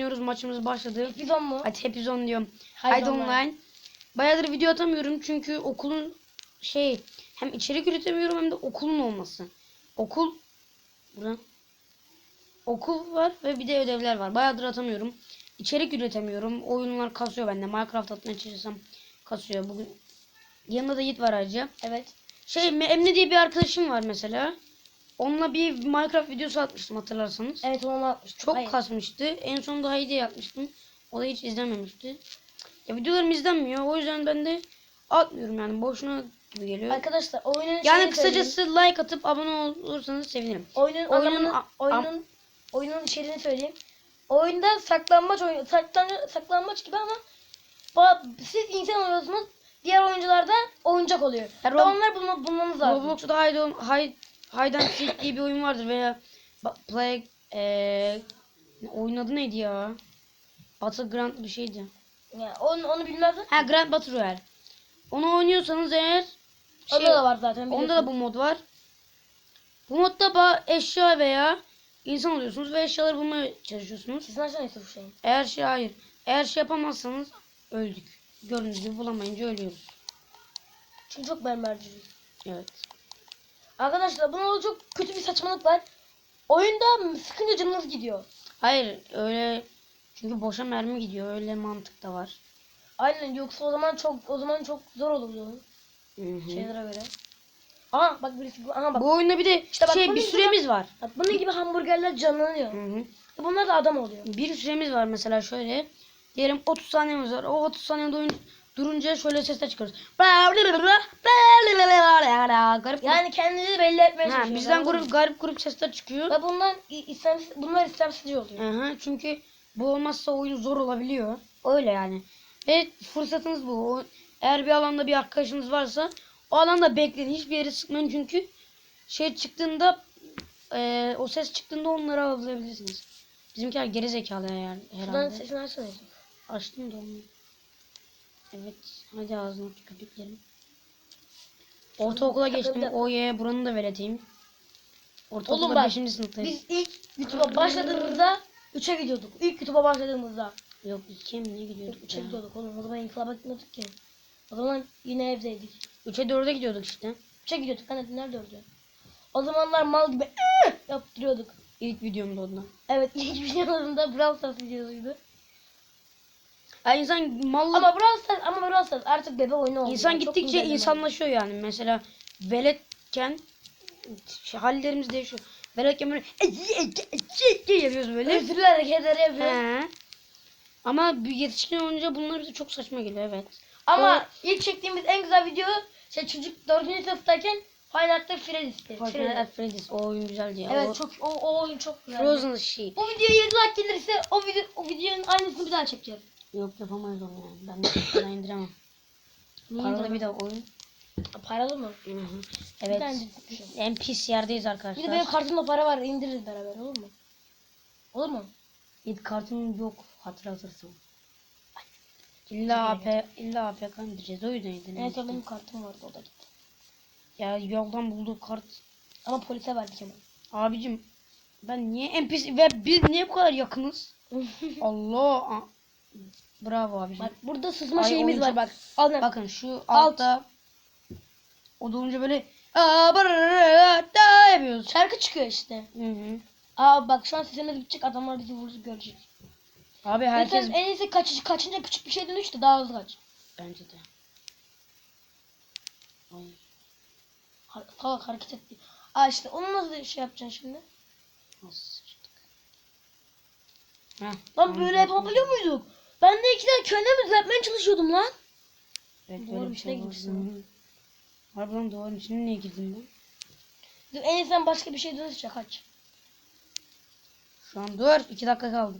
oynuyoruz. Maçımız başladı. Bizon mu? Hadi on diyorum. Haydi Haydi online. online. Bayağıdır video atamıyorum çünkü okulun şey hem içerik üretemiyorum hem de okulun olması. Okul buradan okul var ve bir de ödevler var. Bayağıdır atamıyorum. İçerik üretemiyorum. Oyunlar kasıyor bende. Minecraft atmaya çalışsam kasıyor. Bugün yanında da Yiğit var ayrıca. Evet. Şey Emre diye bir arkadaşım var mesela. Onunla bir Minecraft videosu atmıştım hatırlarsanız. Evet onu atmıştım. Çok Hayır. kasmıştı. En sonunda Haydi yapmıştım. O da hiç izlenmemişti. Ya videolarım izlenmiyor. O yüzden ben de atmıyorum yani. Boşuna gibi geliyor. Arkadaşlar oyunun Yani kısacası söyleyeyim. like atıp abone olursanız sevinirim. oyunun oyunun oyunun oyunun içeriğini söyleyeyim. Oyunda saklanmaç oyun saklan, saklanmaç gibi ama siz insan oluyorsunuz. Diğer oyuncular da oyuncak oluyor. Ya Ve Rob- onlar bulma, bulmamız lazım. Roblox'ta Hide, Hide, Hide and Seek diye bir oyun vardır veya Play eee oyun adı neydi ya? Battleground bir şeydi. Yani onu, onu bilmezler. Ha Grand Battle Royale. Onu oynuyorsanız eğer şey, Onda da var zaten. Onda da biliyorsun. bu mod var. Bu modda ba- eşya veya insan oluyorsunuz ve eşyaları bulmaya çalışıyorsunuz. Sizin açan Yusuf şeyin. Eğer şey hayır. Eğer şey yapamazsanız öldük. Gördüğünüz gibi bulamayınca ölüyoruz. Çünkü çok mermerci. Evet. Arkadaşlar bunun çok kötü bir saçmalık var. Oyunda sıkınca canınız gidiyor. Hayır öyle çünkü boşa mermi gidiyor. Öyle mantık da var. Aynen yoksa o zaman çok o zaman çok zor olurdu Hı hı. şeylere göre. Aha bak birisi bu. Aha bak. Bu oyunda bir de İşte bak şey bir gibi- süremiz var. bak bunun gibi hamburgerler canlanıyor. Hı hı. Bunlar da adam oluyor. Bir süremiz var mesela şöyle. Diyelim 30 saniyemiz var. O 30 saniyede oyun durunca şöyle sesler çıkarız. Garip Yani kendinizi belli etmeye Ha, bizden grup garip grup sesler çıkıyor. Ve bunlar i- istemsiz, bunlar istemsizce oluyor. Aha, çünkü bu olmazsa oyun zor olabiliyor. Öyle yani. Ve fırsatınız bu. Eğer bir alanda bir arkadaşınız varsa o alanda bekleyin. Hiçbir yere sıkmayın çünkü şey çıktığında eee, o ses çıktığında onları avlayabilirsiniz. Bizimkiler geri zekalı yani Şuradan herhalde. sesini açsana. Açtım da onu. Evet. Hadi ağzını aç köpeklerim. Ortaokula geçtim. O ye buranın da veleteyim. Oğlum Ortaokulda bak, 5. sınıftayım. Biz ilk YouTube'a başladığımızda 3'e gidiyorduk. İlk YouTube'a başladığımızda Yok ikiye mi ne gidiyorduk 3'e ya? gidiyorduk oğlum. O zaman inkılaba gitmiyorduk ki. O zaman yine evdeydik. 3'e 4'e gidiyorduk işte. 3'e gidiyorduk. Hani nerede öldü? O zamanlar mal gibi yaptırıyorduk. İlk videomda ondan. Evet ilk videolarında Brawl Stars videosuydu. Ya insan mallı Ama Brawl Stars ama Brawl Stars artık bebe oyunu oldu. insan Yani çok gittikçe insanlaşıyor yani. Mesela veletken şey, hallerimiz değişiyor. Veletken böyle yapıyoruz böyle. Özürlü hareketleri yapıyoruz. He. Ama bir yetişkin olunca bunlar bize çok saçma geliyor evet. Ama ilk çektiğimiz en güzel video şey çocuk 4. sınıftayken at Freddy's'ti. Freddy. At Freddy's o oyun güzeldi ya. Evet o, çok o, o oyun çok güzel. Frozen şey. O videoya 7 like gelirse o video o videonun aynısını bir daha çekeceğiz. Yok yapamayız onu yani. Ben ben indiremem. Paralı bir de oyun. Paralı mı? Hı hı. Bir Evet. En pis yerdeyiz Bir de arkadaşlar. benim kartımda para var indiririz beraber olur mu? Olur mu? İlk kartım yok hatırlatırsın. İlla AP, illa APK indireceğiz. O yüzden indireceğiz. Evet o benim kartım vardı o da gitti. Ya yoldan bulduğu kart. Ama polise verdik hemen. Abicim ben niye NPC ve biz niye bu kadar yakınız? Allah. Bravo abicim. Bak burada sızma Ay, şeyimiz oyun var bak. Al ne? Bakın şu Alt. altta o dolunca böyle "Aa, brrrr, da yapıyoruz. Şarkı çıkıyor işte. Hı hı. Aa bak şu an sesimiz bitecek adamlar bizi vuracak görecek. Abi Herkes... herkes en iyisi kaç, kaçınca küçük bir şey dönüş de daha hızlı kaç. bence de. Ay. Ha- Salak hareket etti. Aa işte onu nasıl şey yapacaksın şimdi? Nasıl sıçtık? Heh, Lan böyle yapabiliyor muyduk? Ben de iki tane kendimi düzeltmeye çalışıyordum lan. Evet, böyle bir şey. Harbiden duvarın içine niye girdim ben? Dur, En iyisi başka bir şey dönüşecek kaç. Şu an dur. iki dakika kaldı.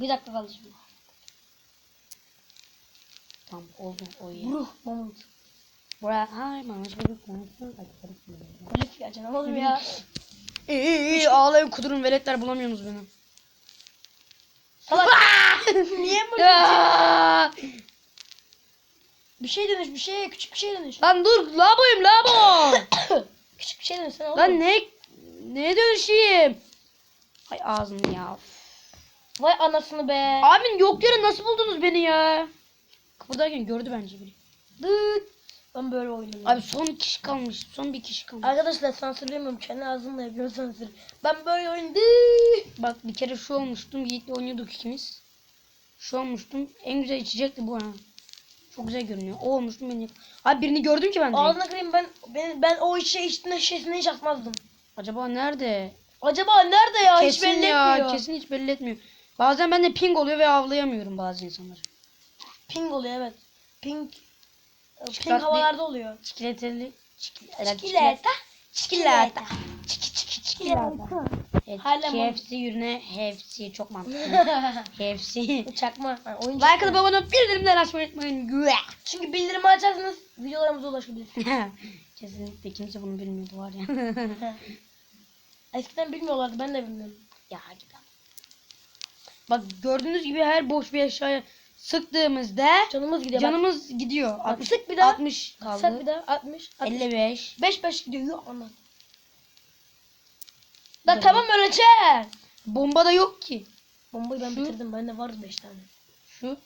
Bir dakika kaldı şimdi. Tamam oldu o iyi. Bruh moment. Buraya hay mama çocuk konuşsun. Polis ya canım oğlum ya. İyi iyi iyi ağlayın kudurun veletler bulamıyorsunuz beni. Niye? Ya! Bir şey dönüş bir şey küçük bir şey dönüş. Lan dur laboyum labo. küçük bir şey dönüş oğlum. Lan ne? Neye dönüşeyim? Hay ağzını ya. Vay anasını be. Abim yok yere nasıl buldunuz beni ya? Kapıdayken gördü bence biri. Dıt. Ben böyle oynuyorum. Abi son kişi kalmış. Son bir kişi kalmış. Arkadaşlar sansürlemiyorum. Kendi ağzımla yapıyorum sansür. Ben böyle oynadım. Bak bir kere şu olmuştum. Yiğit'le oynuyorduk ikimiz. Şu olmuştum. En güzel içecekti bu ha. Çok güzel görünüyor. O olmuştum beni. Abi birini gördüm ki ben. Ağzına kırayım ben, ben ben o işe içtiğinde şişesine hiç atmazdım. Acaba nerede? Acaba nerede ya? hiç kesin belli ya. etmiyor. Kesin hiç belli etmiyor. Bazen bende ping oluyor ve avlayamıyorum bazı insanları. Ping oluyor evet. Ping. Ping Çıkartma- havalarda oluyor. Çikolateli. Çikolata. Çikolata. Çikolata. Çiki çikolata. Mı? KFC yürüne HFC çok mantıklı. KFC. Çakma. Ha, oyun Like atıp abone olup bildirimleri açmayı unutmayın. Çünkü bildirimi açarsanız videolarımıza ulaşabilir. Kesinlikle kimse bunu bilmiyordu var ya. Eskiden bilmiyorlardı ben de bilmiyorum. ya lan. Bak gördüğünüz gibi her boş bir eşyaya sıktığımızda Canımız gidiyor. canımız gidiyor. Bak, 60, sık bir daha. 60 Bak, kaldı. Sak bir daha 60. 60. 55. 5 5 gidiyor. Yok anlat. Da tamam öleceğim. Bomba da yok ki. Bombayı ben Şu- bitirdim. Bende vardı 5 tane. Şu.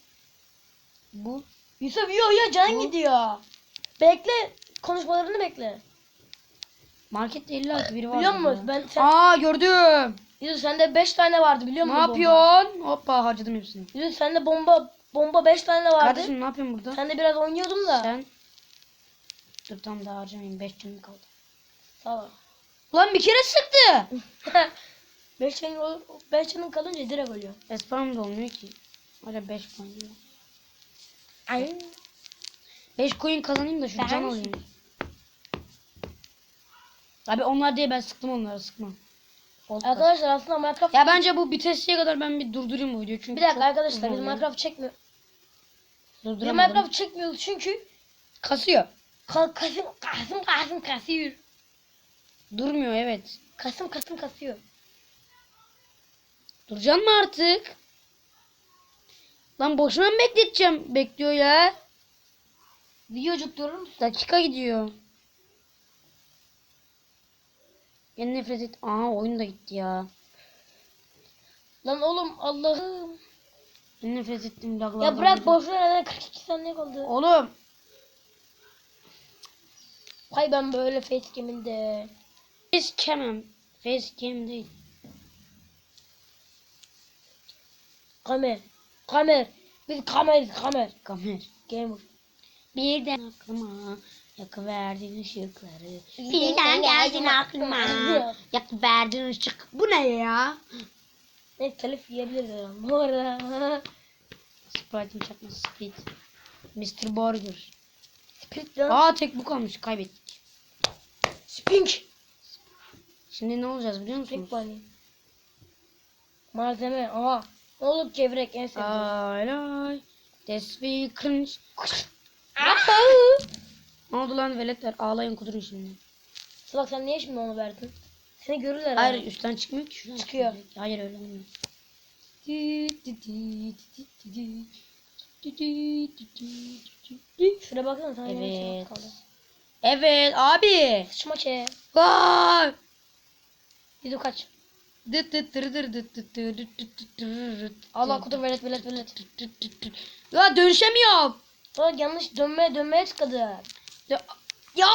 Bu. Yusuf yok ya can Bu- gidiyor. Bekle. Konuşmalarını bekle. Markette illa ki biri var. Biliyor musun? Ben sen, Aa gördüm. Yusuf sende 5 tane vardı biliyor Ne musun? bomba? yapıyorsun? Hoppa harcadım hepsini. Yusuf sende bomba bomba 5 tane vardı. Kardeşim ne yapıyorsun burada? Sen de biraz oynuyordun da. Sen. Dur tam daha harcamayayım. 5 canım kaldı. Sağ ol. Lan bir kere sıktı. 5 canın, 5 canın kalınca direkt ölüyor. Espam da olmuyor ki. Öyle 5 coin. diyor. Ay. 5 coin kazanayım da şu Ben- can alayım. Abi onlar diye ben sıktım onları sıkma. Oldu Arkadaşlar aslında Minecraft... Ya bence bu bitesiye kadar ben bir durdurayım bu videoyu çünkü bir dakika arkadaşlar biz oluyor. Minecraft çekmiyor. Biz Durduramadım. Minecraft çekmiyoruz çünkü Kasıyor. ka Kasım Kasım Kasım kasıyor. Durmuyor evet. Kasım Kasım kasıyor. Duracaksın mı artık? Lan boşuna mı bekleteceğim? Bekliyor ya. Videocuk durur musun? Dakika gidiyor. Ben nefret et. Aha oyun da gitti ya. Lan oğlum Allah'ım. Ben nefret ettim laglardan. Ya bırak boş ver 42 saniye kaldı. Oğlum. Hay ben böyle facecam'inde. Facecam'im. Facecam değil. Kamer. Kamer. Biz kameriz kamer. Kamer. Gamer. Birden aklıma yakıverdin ışıkları. Birden geldin aklıma. Yakıverdin ışık. Bu ne ya? Ne telif yiyebiliriz. Bu arada. Sprite'in çakması Sprite. Mr. Burger. Split lan. Aa tek bu kalmış. Kaybettik. Spink. Şimdi ne olacağız biliyor musunuz? Spink bunny. Malzeme. Aha. Olur gevrek en sevdiğim. Ay ay. Des we cringe. Ne oldu lan veletler? Ağlayın kudurun şimdi. Salak sen niye şimdi onu verdin? Seni görürler. Hayır abi. üstten çıkmıyor ki. Şuradan Çıkıyor. direkt. Hayır öyle olmuyor. Şuraya baksana sana şey Evet. kaldı. Evet abi. Sıçma ke. Vay. Yüzü kaç. Dıt dıt dırı dırı dıt dıt dırı dıt dıt dırı dıt Allah kutu velet velet velet. Ya dönüşemiyorum. Salak yanlış dönmeye dönmeye tıkadı. Ya. Ya.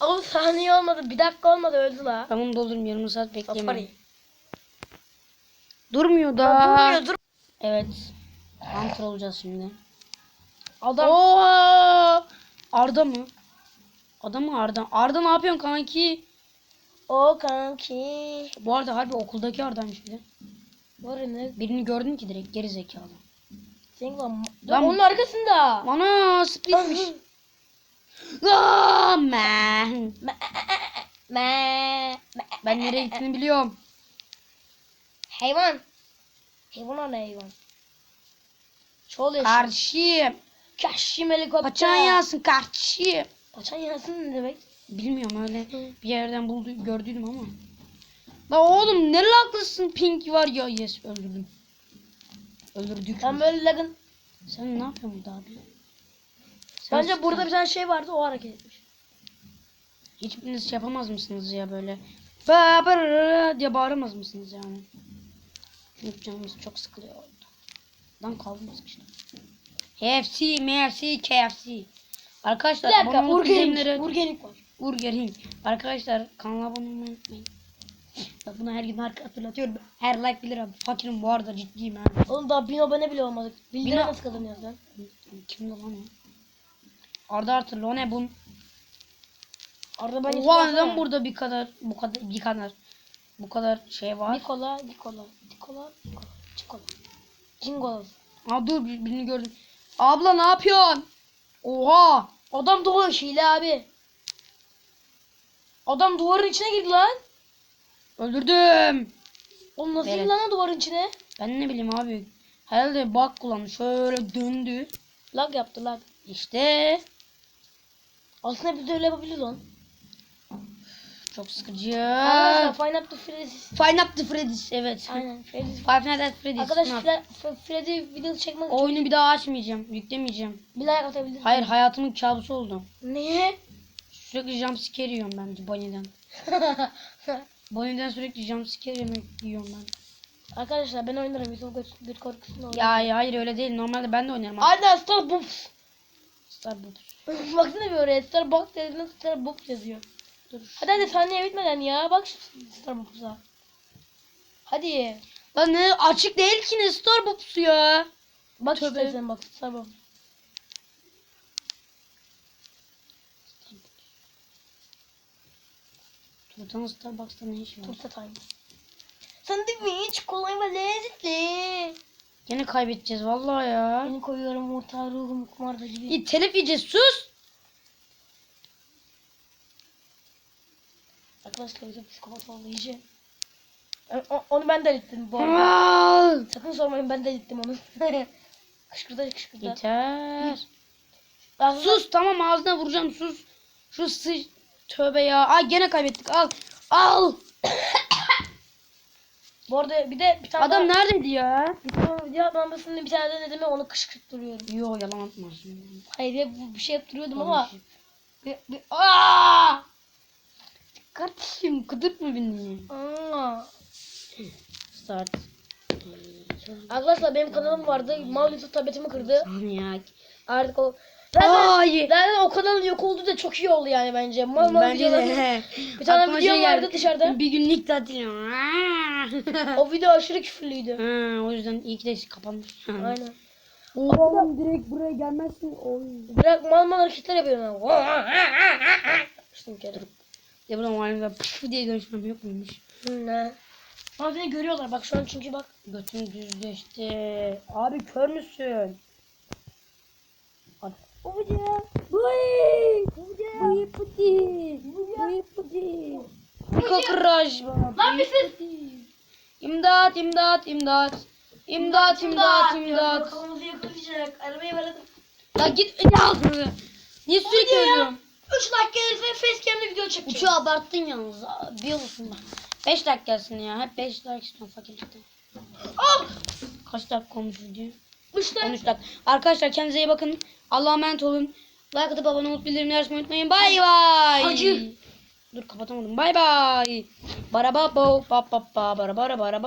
O saniye olmadı. Bir dakika olmadı öldü la. Bunu doldurayım yarım saat bekleyemem. Durmuyor da. Ya durmuyor dur. Evet. Hunter olacağız şimdi. Adam. Oo! Arda mı? Arda mı Arda? Arda ne yapıyorsun kanki? O kanki. Bu arada harbi okuldaki Arda'ymış bir de. Var ne? Birini gördüm ki direkt geri zekalı. Senin lan. Lan- onun arkasında. Ana splitmiş. Man. Me. Ben nereye gittiğini biliyorum. Hayvan. Hayvan ana hayvan. Çoğul yaşıyor. Karşıyım. Kaşim helikopter. Paçan yansın karşıyım. Paçan yansın ne demek? Bilmiyorum öyle bir yerden buldu gördüydüm ama. La oğlum ne laklısın pink var ya yes öldürdüm. Öldürdük. Ben böyle lagın. Sen ne yapıyorsun burada abi? Sen Bence burada bir tane şey vardı o hareket etmiş. Hiçbiriniz şey yapamaz mısınız ya böyle? Ba diye bağıramaz mısınız yani? Çünkü canımız çok sıkılıyor orada. Lan kalmaz işte. KFC, MFC, KFC. Arkadaşlar Bir dakika. bildirimleri- Urgenik var. Burger King. Arkadaşlar kanala abone olmayı unutmayın. Bak bunu her gün hatırlatıyorum. Her like bilir abi. Fakirim bu arada ciddiyim ha. Oğlum daha bin abone bile olmadık. Bildire Bin- nasıl kazanıyoruz lan? Kimdi lan o? Arda Artırlı o ne bun? Arada ben Oha neden burada bir kadar bu kadar bir kadar bu kadar şey var? Nikola, Nikola, Nikola, Nikola, Nikola. Jingolos. Aa dur bir- birini gördüm. Abla ne yapıyorsun? Oha! Adam duvar hile abi. Adam duvarın içine girdi lan. Öldürdüm. Oğlum nasıl Evet. girdi lan duvarın içine? Ben ne bileyim abi. Herhalde bak kullandı. Şöyle döndü. Lag yaptı lag. İşte Aslında biz de öyle yapabiliriz lan. çok sıkıcı. Arkadaşlar Five Nights at Freddy's. Five Nights at Freddy's evet. Aynen Freddy's. Five Nights at Freddy's. Arkadaşlar. Fre- Fre- Freddy videosu çekmek oyunu bir daha açmayacağım. Yüklemeyeceğim. bir like atabiliriz. Hayır hayatımın kabusu oldu. Niye? Sürekli jumpscare yiyorum ben Bonnie'den. Bonnie'den sürekli jumpscare yemek yiyorum ben. Arkadaşlar ben oynarım. Yusuf göt korkusunu oynarım. Ya, ya hayır öyle değil. Normalde ben de oynarım. Aynen Starbucks. Starbucks. Baksana bir oraya Starbucks dediğinde Starbucks yazıyor. Dur. Hadi hadi saniye bitmeden ya. Bak şu Starbucks'a. Hadi. Lan ne açık değil ki ne Starbucks ya. Bak Tövbe. işte sen bak Starbucks. Tuğtan'ın Starbucks'ta ne işi var? Turta time. Sandviç kolay ve lezzetli. Yine kaybedeceğiz vallahi ya. Beni koyuyorum orta ruhum kumarda gibi. İyi telef yiyeceğiz sus. Arkadaşlar Yusuf psikopat oldu iyice. O- o- Onu ben delirttim bu arada. Sakın sormayın ben delirttim onu. kışkırda kışkırda. Yeter. Aslında- Sus tamam ağzına vuracağım sus. Şu sı tövbe ya. Ay gene kaybettik al. Al. Bu arada bir de bir tane Adam daha, neredeydi ya? video atmamasında bir tane de ne demek onu kışkırttırıyorum. Yo yalan atma. Hayır ya bu- bir şey yaptırıyordum ama. Bir, bir, Aa! Kardeşim kıdırtma beni. Aa! Start. Arkadaşlar benim kanalım vardı. Mal Yusuf tabletimi kırdı. Saniye. Artık o Zaten, Ay. zaten o kanalın yok olduğu da çok iyi oldu yani bence. Mal mal Bence de. Bir tane Aklıma video şey vardı geldi. dışarıda. Bir günlük tatil. O video aşırı küfürlüydü. ha, o yüzden iyi ki de kapanmış. Aynen. Oğlum direkt buraya gelmezsin. Oy. Bırak mal mal hareketler yapıyorum ben. İşte bir kere. Ya buradan halimde püf diye dönüşmem yok muymuş? Hı, Ne? Ama beni görüyorlar bak şu an çünkü bak. Götüm düzleşti. Abi kör müsün? Hadi. Babacığım. Buy! Buy pudi! Buy pudi! Kokraj bana. Lan bir ses. İmdat, imdat, imdat. İmdat, imdat, imdat. Kafamızı yakalayacak. Arabayı bırakın. La git ne ağzını. Niye sürekli ölüyorum? 3 dakika gelirse facecam'de video çekeceğim. Uçağı abarttın yalnız. Biliyor musun bak. 5 dakika gelsin ya. Hep 5 dakika istiyorum fakirlikten. Ah! Kaç dakika olmuş video? 3 dakika. 13 dakika. Arkadaşlar kendinize iyi bakın. Allah'a emanet olun. Like atıp abone olup bildirimleri açmayı unutmayın. Bay bay. Hacı. Dur kapatamadım. Bay bay. Bara ba ba ba ba bara bara